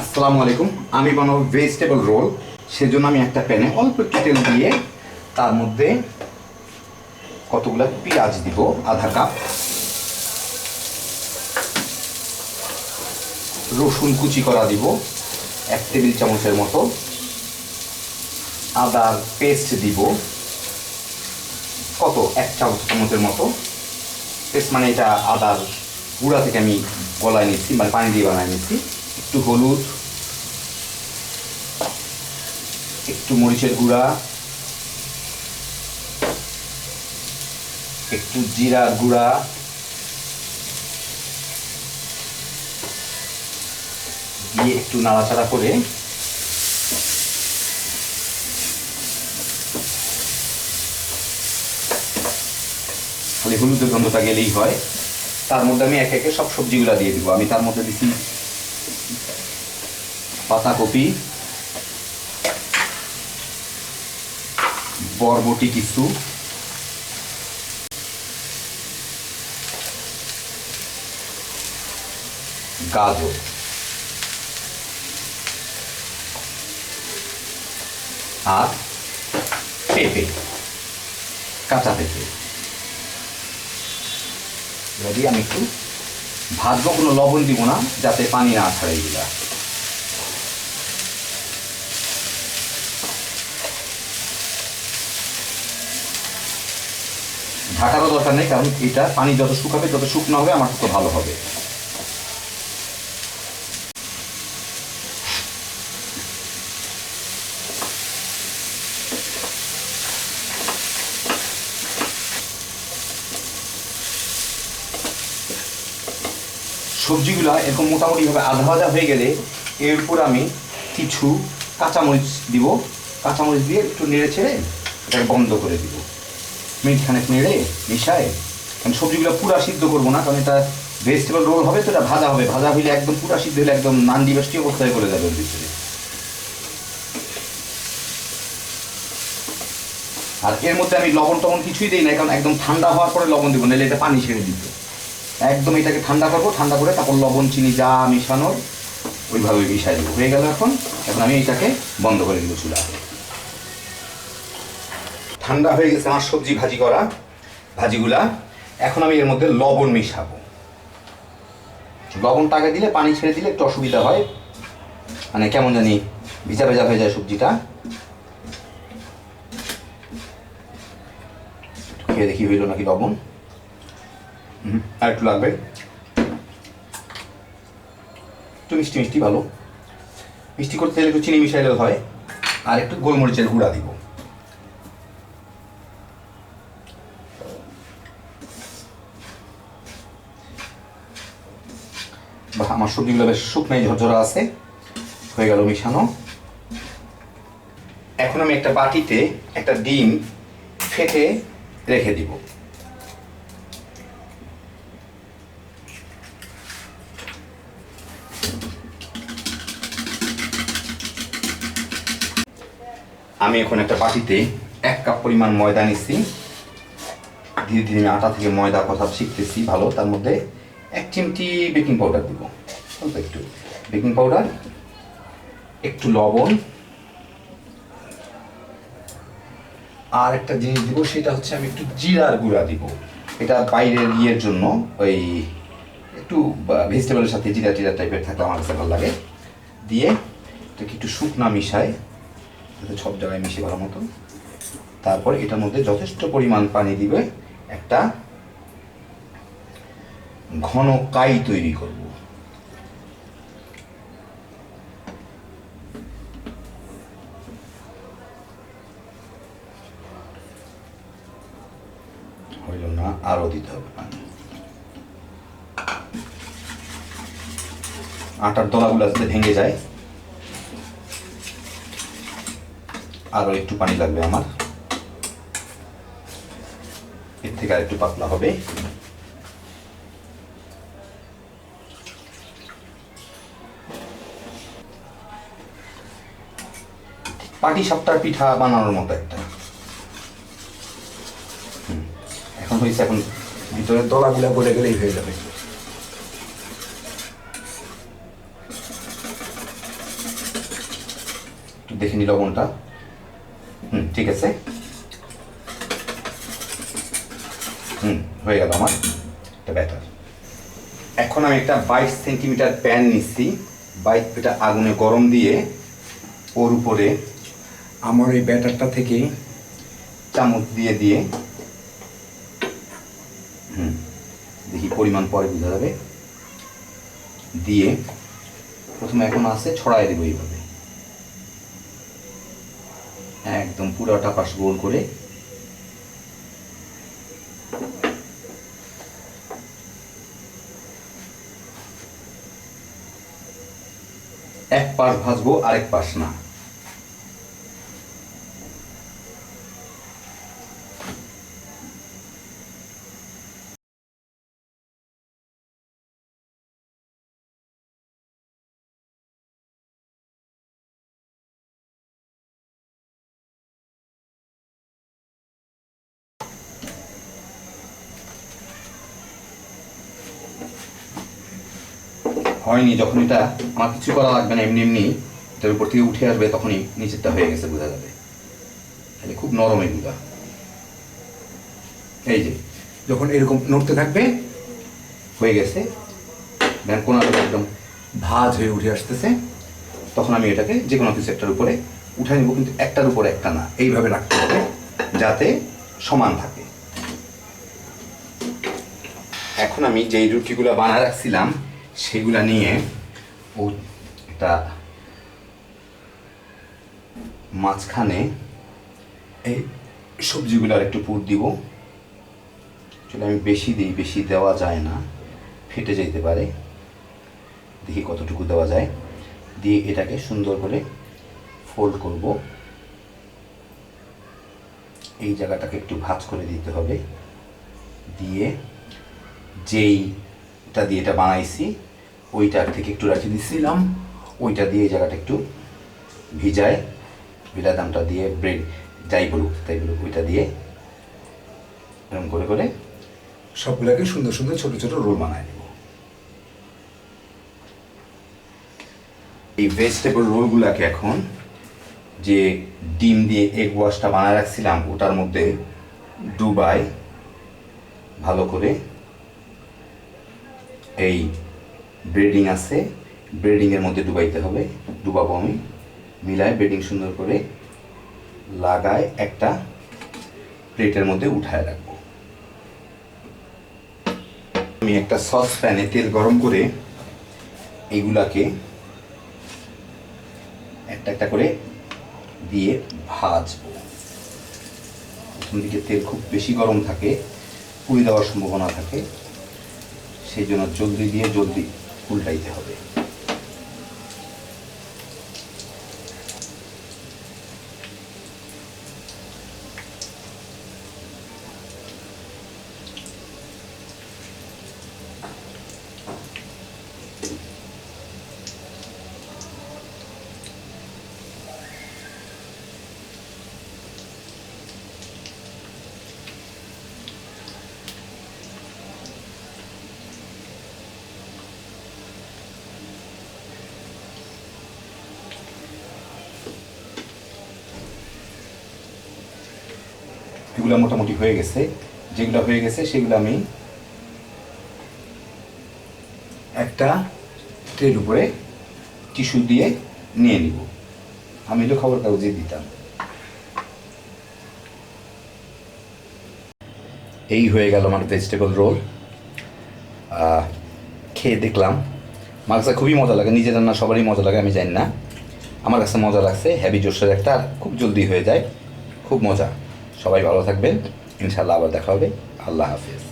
আসসালামু আলাইকুম। আমি বানাবো ভেজিটেবল রোল সেজন্য আমি একটা প্যানে অল্প একটু তেল দিয়ে তার মধ্যে কতগুলো পেঁয়াজ দিব, আধা কাপ। রসুন কুচি করা দিব, এক টেবিল চামচের মতো। আদার পেস্ট দিব, কত? এক চামচ চামচের মতো। পেস্ট মানে এটা আদার গুঁড়া থেকে আমি গলায় নিচ্ছি মানে পানি দিয়ে বানায় নিচ্ছি। একটু হলুদ, একটু মরিচের গুঁড়া, একটু জিরার গুঁড়া, দিয়ে একটু নাড়াচাড়া করে হলুদের গন্ধটা গেলেই হয়। তার মধ্যে আমি একে একে সব সবজিগুলো দিয়ে দিব। আমি তার মধ্যে দিচ্ছি পাতাকপি, বরবটি কিছু, গাজর। আর পেঁপে, কাঁচা পেঁপে। দিয়ে আমি একটু ভাজবো, কোনো লবণ দিব না, যাতে পানি না ছাড়ে এগুলা। ঢাকারও দরকার নেই, কারণ এটা পানি যত শুকাবে, যত শুকনো হবে, আমার তত ভালো হবে। সবজিগুলা এরকম মোটামুটিভাবে আধা ভাজা হয়ে গেলে এর উপর আমি কিছু কাঁচামরিচ দিব। কাঁচামরিচ দিয়ে একটু নেড়ে ছেড়ে এটাকে বন্ধ করে দিব। মিনিট খানেক নেড়ে, মিশায়। কারণ সবজিগুলো পুরা সিদ্ধ করব না, কারণ এটা ভেজিটেবল রোল হবে তো, এটা ভাজা হবে। ভাজা হইলে একদম পুরা সিদ্ধ হলে একদম নান্ডি বাষ্টি অবস্থায় করে যাবে ভিতরে। আর এর মধ্যে আমি লবণ টবণ কিছুই দিই না কারণ একদম ঠান্ডা হওয়ার পরে লবণ দিব, নাহলে এটা পানি ছেড়ে দিত একদম এটাকে ঠান্ডা করব, ঠান্ডা করে তারপর লবণ, চিনি যা মিশানোর, ওইভাবে মিশাই দেবো। হয়ে গেল এখন এখন আমি এটাকে বন্ধ করে দিব চুলা ঠান্ডা হয়ে গেছে আমার সবজি ভাজি করা, ভাজিগুলা। এখন আমি এর মধ্যে লবণ মিশাবো। লবণটা আগে দিলে, পানি ছেড়ে দিলে একটু অসুবিধা হয়। মানে কেমন জানি ভিজা ভেজা হয়ে যায় সবজিটা। খেয়ে দেখি হইল নাকি লবণ। আর একটু লাগবে। একটু মিষ্টি মিষ্টি ভালো। মিষ্টি করতে গেলে একটু চিনি মিশাইলেও হয়। আর একটু গোলমরিচের গুঁড়া দিব। আমার সবজিগুলো বেশ শুকনাই ঝরঝরা আছে। হয়ে গেল মিশানো। এখন আমি একটা বাটিতে একটা ডিম ফেটে রেখে দিব। আমি এখন একটা বাটিতে এক কাপ পরিমাণ ময়দা নিচ্ছি। ধীরে ধীরে আটা থেকে ময়দা কথা শিখতেছি ভালো, তার মধ্যে এক চিমটি বেকিং পাউডার দিব। অল্প একটু বেকিং পাউডার একটু লবণ, আর একটা জিনিস দিব, সেটা হচ্ছে আমি একটু জিরার গুঁড়া দিব। এটা বাইরের ইয়ের জন্য, ওই একটু ভেজিটেবলের সাথে জিরা টিরা টাইপের থাকলে আমার কাছে ভালো লাগে। দিয়ে এটাকে একটু শুকনা মিশায় যাতে সব জায়গায় মিশে ভালো মতো তারপর এটার মধ্যে যথেষ্ট পরিমাণ পানি দিবে একটা ঘন কাই তৈরি করব হইল না দিতে হবে পানি আটার দলাগুলো যাতে ভেঙে যায় আরও একটু পানি লাগবে আমার এর থেকে আর একটু পাতলা হবে পাটি সাপটার পিঠা বানানোর মতো একটা। এখন হয়েছে এখন ভিতরে দলাগুলা করে গেলেই হয়ে যাবে। একটু দেখে নি লবণটা। হুম, ঠিক আছে। হুম, হয়ে গেল আমার। এটা ব্যাটার এখন আমি একটা বাইশ সেন্টিমিটার প্যান নিচ্ছি। বাইশ এটা আগুনে গরম দিয়ে ওর উপরে আমার এই ব্যাটারটা থেকে চামচ দিয়ে দিয়ে দেখি পরিমাণ পরে বোঝা যাবে, দিয়ে প্রথমে এখন আছে ছড়াই দেবো এইভাবে। একদম পুরোটা পাশ গোল করে। এক পাশ ভাজবো, আরেক পাশ না। হয়নি যখন এটা আমার কিছু করা লাগবে না, এমনি এমনি এটার উপর থেকে উঠে আসবে, তখনই নিচেরটা হয়ে গেছে, বোঝা যাবে। তাহলে খুব নরম এগুলা এই যে, যখন এরকম নড়তে থাকবে, হয়ে গেছে দেন কোনাটা একদম ভাজ হয়ে উঠে আসতেছে, তখন আমি এটাকে যে কোনো কিছু একটার উপরে উঠে নেব, কিন্তু একটার উপরে একটা না, এইভাবে রাখতে হবে, যাতে সমান থাকে। এখন আমি যেই রুটিগুলো বানায় রাখছিলাম সেগুলা নিয়ে ও একটা মাঝখানে এই সবজিগুলোর একটু পুর দিব। আসলে আমি বেশি দিই, বেশি দেওয়া যায় না, ফেটে যেতে পারে। দেখি কতটুকু দেওয়া যায়। দিয়ে এটাকে সুন্দর করে ফোল্ড করব। এই জায়গাটাকে একটু ভাজ করে দিতে হবে। দিয়ে যেইটা দিয়ে এটা বানাইছি, ওইটার থেকে একটু রাখি দিচ্ছিলাম ওইটা দিয়ে জায়গাটা একটু ভিজায় বিলাদামটা দিয়ে ব্রেড যাই বলুক, তাই বলুক, ওইটা দিয়ে এরকম করে করে সবগুলোকে সুন্দর সুন্দর ছোট ছোট রোল বানায় নেব। এই ভেজিটেবল রোলগুলোকে এখন যে ডিম দিয়ে এগ ওয়াশটা বানায় রাখছিলাম, ওটার মধ্যে ডুবাই ভালো করে এই ব্রেডিং আছে। ব্রেডিংয়ের মধ্যে ডুবাইতে হবে। ডুবাবো আমি। মিলায় ব্রেডিং সুন্দর করে লাগায় একটা প্লেটের মধ্যে উঠায় রাখব। আমি একটা সস প্যানে তেল গরম করে এইগুলাকে একটা একটা করে দিয়ে ভাজবো। প্রথম দিকে তেল খুব বেশি গরম থাকে, পুড়ে দেওয়ার সম্ভাবনা থাকে। সেই জন্য জলদি দিয়ে জলদি উল্টাইতে হবে। এগুলো মোটামুটি হয়ে গেছে। যেগুলো হয়ে গেছে সেগুলো আমি একটা ট্রের উপরে টিস্যু দিয়ে নিয়ে নিব। আমি তো খবর কাগজে দিতাম। এই হয়ে গেল আমার ভেজিটেবল রোল খেয়ে দেখলাম। আমার কাছে খুবই মজা লাগে নিজের রান্না সবারই মজা লাগে, আমি জানি না। আমার কাছে মজা লাগছে হ্যাভি জোশের একটা খুব জলদি হয়ে যায়। খুব মজা। সবাই ভালো থাকবেন। ইনশাল্লাহ আবার দেখা হবে। আল্লাহ হাফিজ।